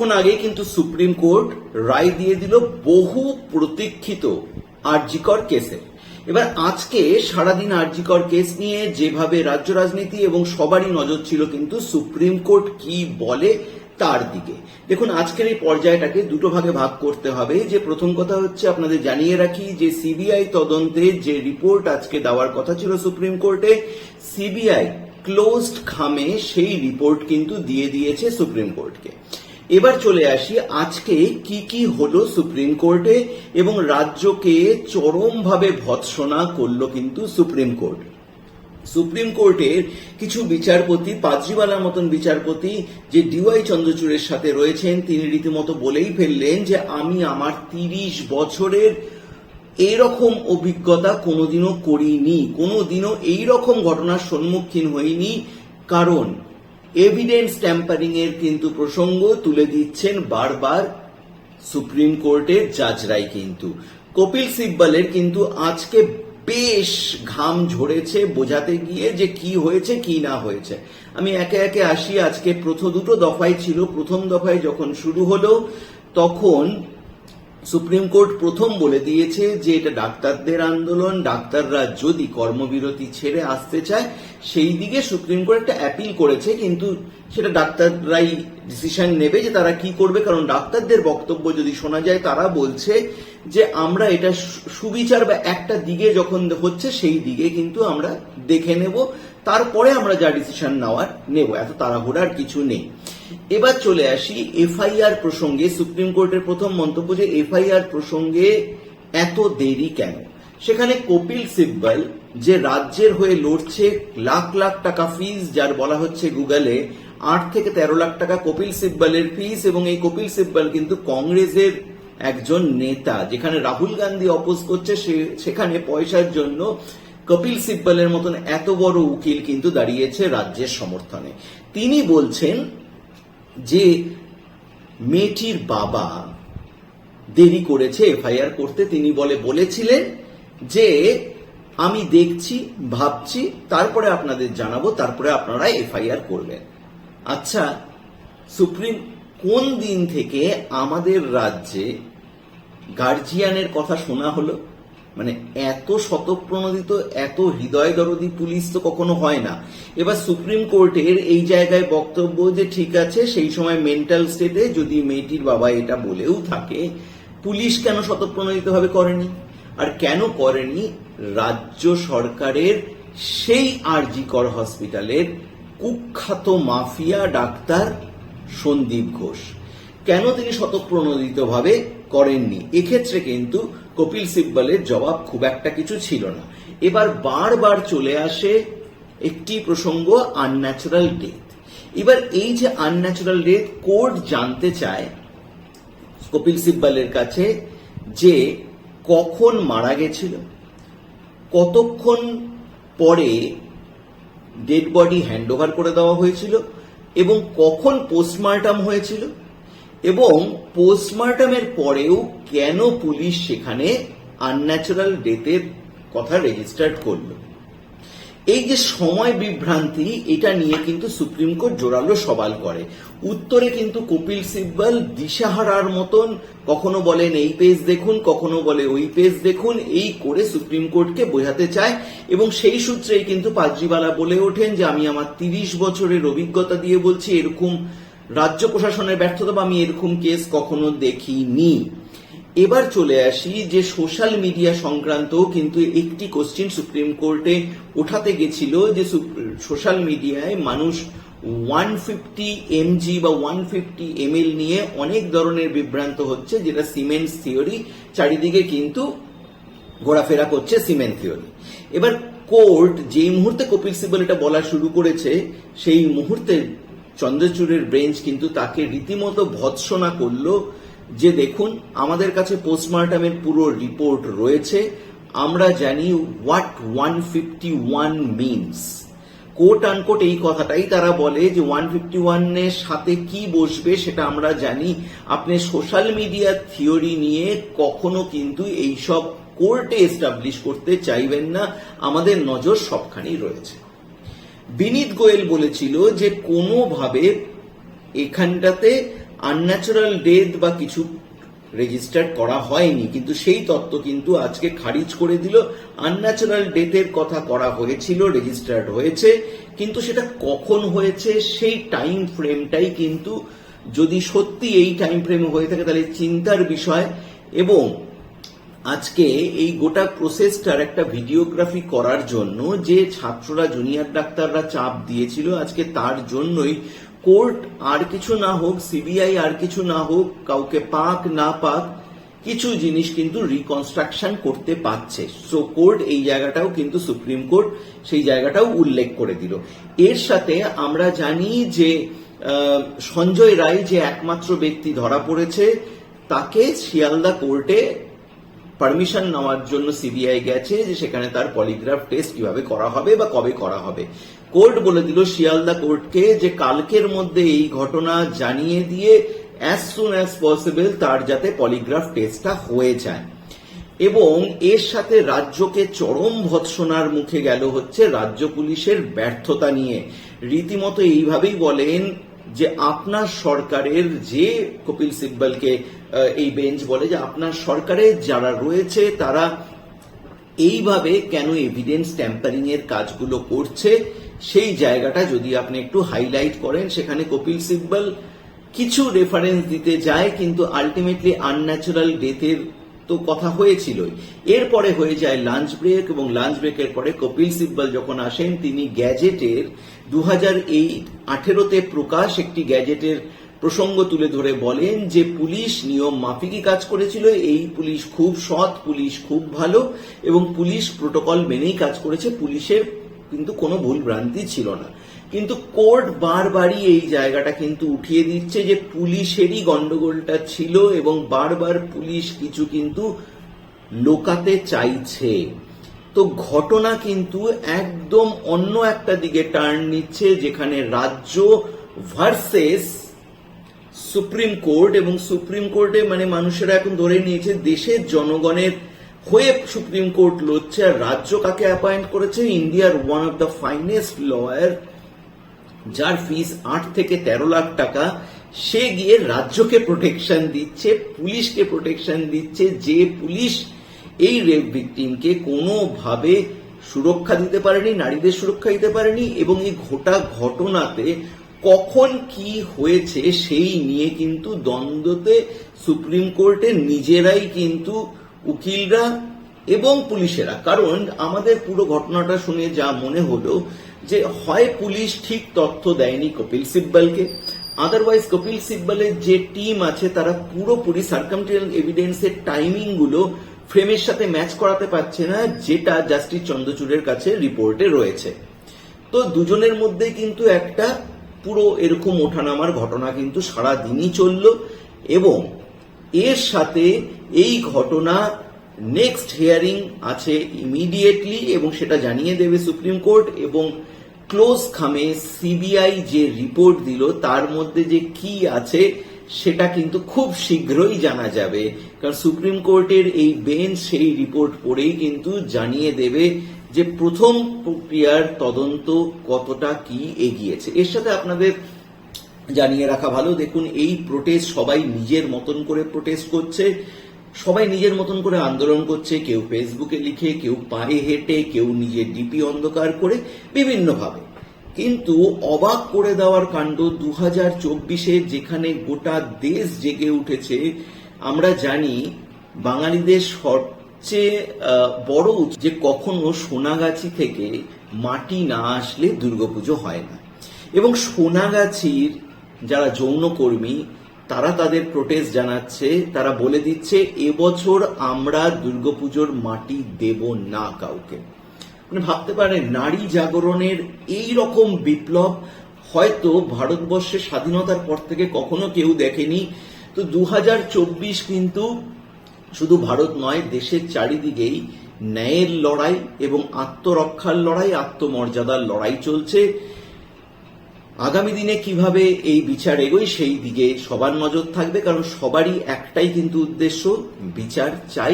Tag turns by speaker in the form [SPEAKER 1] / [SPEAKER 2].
[SPEAKER 1] কিছুক্ষণ আগে কিন্তু সুপ্রিম কোর্ট রায় দিয়ে দিল বহু প্রতীক্ষিত আরজিকর কেসে। এবার আজকে সারাদিন আরজিকর কেস নিয়ে যেভাবে রাজ্য রাজনীতি এবং সবারই নজর ছিল কিন্তু সুপ্রিম কোর্ট কি বলে তার দিকে। দেখুন, আজকের এই পর্যায়টাকে দুটো ভাগে ভাগ করতে হবে। যে প্রথম কথা হচ্ছে, আপনাদের জানিয়ে রাখি যে সিবিআই তদন্তে যে রিপোর্ট আজকে দেওয়ার কথা ছিল সুপ্রিম কোর্টে, সিবিআই ক্লোজড খামে সেই রিপোর্ট কিন্তু দিয়ে দিয়েছে সুপ্রিম কোর্টকে। এবার চলে আসি আজকে কি কি হলো সুপ্রিম কোর্টে এবং রাজ্যকে চরমভাবে ভৎসনা করল কিন্তু সুপ্রিম কোর্ট। সুপ্রিম কোর্টের কিছু বিচারপতি পাদ্রিওয়ালার মতন বিচারপতি যে ডিওয়াই চন্দ্রচূড়ের সাথে রয়েছেন, তিনি রীতিমতো বলেই ফেললেন যে আমি আমার তিরিশ বছরের এরকম অভিজ্ঞতা কোনোদিনও করিনি, কোনোদিনও এই রকম ঘটনার সম্মুখীন হইনি। কারণ এভিডেন্স ট্যাম্পারিং এর কিন্তু প্রসঙ্গ তুলে দিচ্ছেন বারবার সুপ্রিম কোর্টের জাজরাই কিন্তু। কপিল সিব্বলের কিন্তু আজকে বেশ ঘাম ঝরেছে বোঝাতে গিয়ে যে কি হয়েছে, কি না হয়েছে। আমি একে একে আসি, আজকে প্রথম দুটো দফায় ছিল। প্রথম দফায় যখন শুরু হলো, তখন সুপ্রিম কোর্ট প্রথম বলে দিয়েছে যে এটা ডাক্তারদের আন্দোলন, ডাক্তাররা যদি কর্মবিরতি ছেড়ে আসতে চায়, সেই দিকে সুপ্রিম কোর্ট একটা অ্যাপিল করেছে, কিন্তু সেটা ডাক্তাররাই ডিসিশন নেবে যে তারা কি করবে, কারণ ডাক্তারদের বক্তব্য যদি শোনা যায়, তারা বলছে যে আমরা এটা সুবিচার বা একটা দিকে যখন হচ্ছে, সেই দিকে কিন্তু আমরা দেখে নেব। তারপরে আমরা যা ডিসিশন নেওয়ার নেব, এত তাড়াহুড়ার কিছু নেই। এবার চলে আসি এফআইআর প্রসঙ্গে, সুপ্রিম কোর্টের প্রথম মন্তব্য যে এফআইআর প্রসঙ্গে এত দেরি কেন? সেখানে কপিল সিব্বল, যে রাজ্যের হয়ে লড়ছে লাখ লাখ টাকা ফিস যার বলা হচ্ছে গুগলে আট থেকে তেরো লাখ টাকা কপিল সিব্বলের ফিস এবং এই কপিল সিব্বল কিন্তু কংগ্রেসের একজন নেতা, যেখানে রাহুল গান্ধী অপোজ করছে সেখানে পয়সার জন্য কপিল সিব্বলের মতন এত বড় উকিল কিন্তু দাঁড়িয়েছে রাজ্যের সমর্থনে। তিনি বলছেন যে, মেয়েটির বাবা দেরি করেছে এফআইআর করতে। তিনি বলে, বলেছিলেন যে, আমি দেখছি, ভাবছি, তারপরে আপনাদের জানাব, তারপরে আপনারা এফআইআর করবেন। আচ্ছা সুপ্রিম, কোন দিন থেকে আমাদের রাজ্যে গার্জিয়ানের কথা শোনা হলো? মানে এত শতপ্রণোদিত, এত হৃদয় দরদি পুলিশ তো কখনো হয় না। এবার সুপ্রিম কোর্টের এই জায়গায় বক্তব্য যে ঠিক আছে, সেই সময় মেন্টাল স্টেটে যদি মেয়েটির বাবা এটা বলেও থাকে, পুলিশ কেন শতপ্রণোদিত ভাবে করেনি? আর কেন করেনি রাজ্য সরকারের সেই আরজিকর হসপিটালের কুখ্যাত মাফিয়া ডাক্তার সন্দীপ ঘোষ? কেন তিনি শতপ্রণোদিতভাবে করেননি? এক্ষেত্রে কিন্তু কপিল সিব্বলের জবাব খুব একটা কিছু ছিল না। এবার বারবার চলে আসে একটি প্রসঙ্গ আনন্যাচারাল ডেথ এবার এই যে আনন্যাচারাল ডেথ কোর্ট জানতে চায় কপিল সিব্বলের কাছে যে কখন মারা গেছিল, কতক্ষণ পরে ডেড বডি হ্যান্ড ওভার করে দেওয়া হয়েছিল এবং কখন পোস্টমার্টাম হয়েছিল এবং পোস্টমার্টামের পরেও কেন পুলিশ সেখানে আনন্যাচারাল ডেথের কথা রেজিস্টার্ড করল? এই যে সময় বিভ্রান্তি, এটা নিয়ে কিন্তু সুপ্রিম কোর্ট জোরালো সওয়াল করে। উত্তরে কিন্তু কপিল সিব্বল দিশাহারার মতন, কখনো বলেন এই পেজ দেখুন, কখনো বলে ওই পেজ দেখুন, এই করে সুপ্রিম কোর্টকে বোঝাতে চায়। এবং সেই সূত্রেই কিন্তু পাদ্রিবালা বলে ওঠেন যে, আমি আমার তিরিশ বছরের অভিজ্ঞতা দিয়ে বলছি, এরকম রাজ্য প্রশাসনের ব্যর্থতা বা আমি এরকম কেস কখনো দেখিনি। এবার চলে আসি যে সোশ্যাল মিডিয়া সংক্রান্ত কিন্তু একটি কোশ্চিন সুপ্রিম কোর্টে ওঠাতে গেছিল যে সোশ্যাল মিডিয়ায় মানুষ ওয়ান ফিফটি এমজি বা ওয়ান ফিফটি এমএল নিয়ে অনেক ধরনের বিভ্রান্ত হচ্ছে, যেটা সিমেন্ট থিওরি চারিদিকে কিন্তু ঘোরাফেরা করছে সিমেন্ট থিওরি এবার কোর্ট যেই মুহূর্তে কপিল সিবল এটা বলা শুরু করেছে, সেই মুহূর্তে চন্দ্রচূড়ের বেঞ্চ কিন্তু তাকে রীতিমতো ভৎসনা করল যে দেখুন, আমাদের কাছে পোস্টমার্টামের পুরো রিপোর্ট রয়েছে। আমরা জানি what one fifty one means quote unquote এই কথাটাই তারা বলে যে ওয়ান ফিফটি ওয়ানের সাথে কি বসবে সেটা আমরা জানি। আপনি সোশ্যাল মিডিয়া থিওরি নিয়ে কখনো কিন্তু এইসব কোর্টে এস্টাবলিশ করতে চাইবেন না। আমাদের নজর সবখানেই রয়েছে। বিনীত গোয়েল বলেছিল যে কোনোভাবে এখানটাতে আনন্যাচারাল ডেথ বা কিছু রেজিস্টার করা হয়নি। কিন্তু সেই তত্ত্ব কিন্তু আজকে খারিজ করে দিল। আনন্যাচারাল ডেথের কথা করা হয়েছিল রেজিস্টার্ড হয়েছে, কিন্তু সেটা কখন হয়েছে সেই টাইম ফ্রেমটাই কিন্তু যদি সত্যি এই টাইম ফ্রেমে হয়ে থাকে তাহলে চিন্তার বিষয়। এবং আজকে এই গোটা প্রসেসটার একটা ভিডিওগ্রাফি করার জন্য যে ছাত্ররা জুনিয়র ডাক্তাররা চাপ দিয়েছিল, আজকে তার জন্যই কোর্ট আর কিছু না হোক সিবিআই আর কিছু না হোক, কাউকে পাক না পাক, কিছু জিনিস কিন্তু রিকনস্ট্রাকশন করতে পারছে। সো কোর্ট এই জায়গাটাও কিন্তু সুপ্রিম কোর্ট সেই জায়গাটাও উল্লেখ করে দিল। এর সাথে আমরা জানি যে সঞ্জয় রায় যে একমাত্র ব্যক্তি ধরা পড়েছে, তাকে শিয়ালদা কোর্টে পারমিশন নেওয়ার জন্য সিবিআই গেছে যে সেখানে তার পলিগ্রাফ টেস্ট কীভাবে করা হবে বা কবে করা হবে। কোর্ট বলে দিল, শিয়ালদা কোর্টকে যে কালকের মধ্যে এই ঘটনা জানিয়ে দিয়ে অ্যাজ সুন অ্যাজ পসিবল তার যাতে পলিগ্রাফ টেস্টটা হয়ে যায়। এবং এর সাথে রাজ্যকে চরম ভৎসনার মুখে গেল হচ্ছে রাজ্য পুলিশের ব্যর্থতা নিয়ে। রীতিমতো এইভাবেই বলেন যে আপনার সরকারের যে কপিল সিব্বলকে এই বেঞ্চ বলে যে আপনার সরকারের যারা রয়েছে তারা এইভাবে কেন এভিডেন্স ট্যাম্পারিং এর কাজগুলো করছে? সেই জায়গাটা যদি আপনি একটু হাইলাইট করেন, সেখানে কপিল সিব্বল কিছু রেফারেন্স দিতে যায়, কিন্তু আলটিমেটলি আনন্যাচারাল ডেথের তো কথা হয়েছিল এরপরে হয়ে যায় লাঞ্চ ব্রেক এবং লাঞ্চ ব্রেকের পরে কপিল সিব্বল যখন আসেন, তিনি গ্যাজেটের দু হাজার এইট আঠেরোতে প্রকাশ একটি গ্যাজেটের প্রসঙ্গ তুলে ধরে বলেন যে, পুলিশ নিয়ম মাফিকই কাজ করেছিল, এই পুলিশ খুব সৎ, পুলিশ খুব ভালো এবং পুলিশ প্রোটোকল মেনেই কাজ করেছে, পুলিশের কিন্তু কোনো ভুল ভ্রান্তি ছিল না। কিন্তু কোর্ট বারবারই এই জায়গাটা কিন্তু উঠিয়ে দিচ্ছে যে পুলিশেরই গন্ডগোলটা ছিল এবং বারবার পুলিশ কিছু কিন্তু লোকাতে চাইছে। তো ঘটনা কিন্তু একদম অন্য একটা দিকে টার্ন নিচ্ছে, যেখানে রাজ্য ভার্সেস সুপ্রিম কোর্ট এবং সুপ্রিম কোর্টে মানে মানুষেরা এখন ধরে নিয়েছে দেশের জনগণের হয়ে সুপ্রিম কোর্ট লড়ছে আর রাজ্য কাকে অ্যাপয়েন্ট করেছে? ইন্ডিয়ার one of the finest lawyer যার ফিস আট থেকে তেরো লাখ টাকা, সে গিয়ে রাজ্যকে প্রোটেকশন দিচ্ছে, পুলিশকে প্রোটেকশন দিচ্ছে, যে পুলিশ এই রেপ ভিকটিমকে কোনোভাবে সুরক্ষা দিতে পারেনি, নারীদের সুরক্ষা দিতে পারেনি এবং এই গোটা ঘটনাতে কখন কি হয়েছে সেই নিয়ে কিন্তু দ্বন্দ্বতে সুপ্রিম কোর্টে নিজেরাই কিন্তু উকিলরা এবং পুলিশেরা। কারণ আমাদের পুরো ঘটনাটা শুনে যা মনে হলো যে হয় পুলিশ ঠিক তথ্য দেয়নি কপিল সিব্বলকে। আদারওয়াইজ কপিল সিব্বলের যে টিম আছে, তারা পুরোপুরি সার্কামটেরিয়াল এভিডেন্সের টাইমিংগুলো ফ্রেমের সাথে ম্যাচ করাতে পারছে না, যেটা জাস্টিস চন্দ্রচূড়ের কাছে রিপোর্টে রয়েছে। তো দুজনের মধ্যে কিন্তু একটা পুরো এরকম ওঠানামার ঘটনা কিন্তু সারা দিনই চলল এবং এর সাথে এই ঘটনা নেক্সট হিয়ারিং আছে ইমিডিয়েটলি এবং সেটা জানিয়ে দেবে সুপ্রিম কোর্ট এবং ক্লোজ খামে সিবিআই যে রিপোর্ট দিল, তার মধ্যে যে কি আছে সেটা কিন্তু খুব শীঘ্রই জানা যাবে। কারণ সুপ্রিম কোর্টের এই বেঞ্চ সেই রিপোর্ট পড়েই কিন্তু জানিয়ে দেবে যে প্রথম প্রক্রিয়ার তদন্ত কতটা কি এগিয়েছে। এর সাথে আপনাদের জানিয়ে রাখা ভালো, দেখুন এই প্রোটেস্ট সবাই নিজের মতন করে প্রোটেস্ট করছে। সবাই নিজের মতন করে আন্দোলন করছে, কেউ ফেসবুকে লিখে, কেউ পায়ে হেঁটে, কেউ নিজের ডিপি অন্ধকার করে বিভিন্নভাবে। কিন্তু অবাক করে দেওয়ার কাণ্ড দু হাজার চব্বিশে যেখানে গোটা দেশ জেগে উঠেছে, আমরা জানি বাঙালিদের সবচেয়ে বড় যে কখনো সোনাগাছি থেকে মাটি না আসলে দুর্গাপুজো হয় না। এবং সোনাগাছির যারা যৌনকর্মী তারা তাদের প্রোটেস্ট জানাচ্ছে, তারা বলে দিচ্ছে, এবছর আমরা দুর্গাপুজোর মাটি দেব না কাউকে। মানে ভাবতে পারেন, নারী জাগরণের এই রকম বিপ্লব হয়তো ভারতবর্ষের স্বাধীনতার পর থেকে কখনো কেউ দেখেনি। তো দু হাজার চব্বিশ কিন্তু শুধু ভারত নয়, দেশের চারিদিকেই ন্যায়ের লড়াই এবং আত্মরক্ষার লড়াই, আত্মমর্যাদার লড়াই চলছে। আগামী দিনে কীভাবে এই বিচার এগোয় সেই দিকে সবার নজর থাকবে, কারণ সবারই একটাই কিন্তু উদ্দেশ্য, বিচার চাই।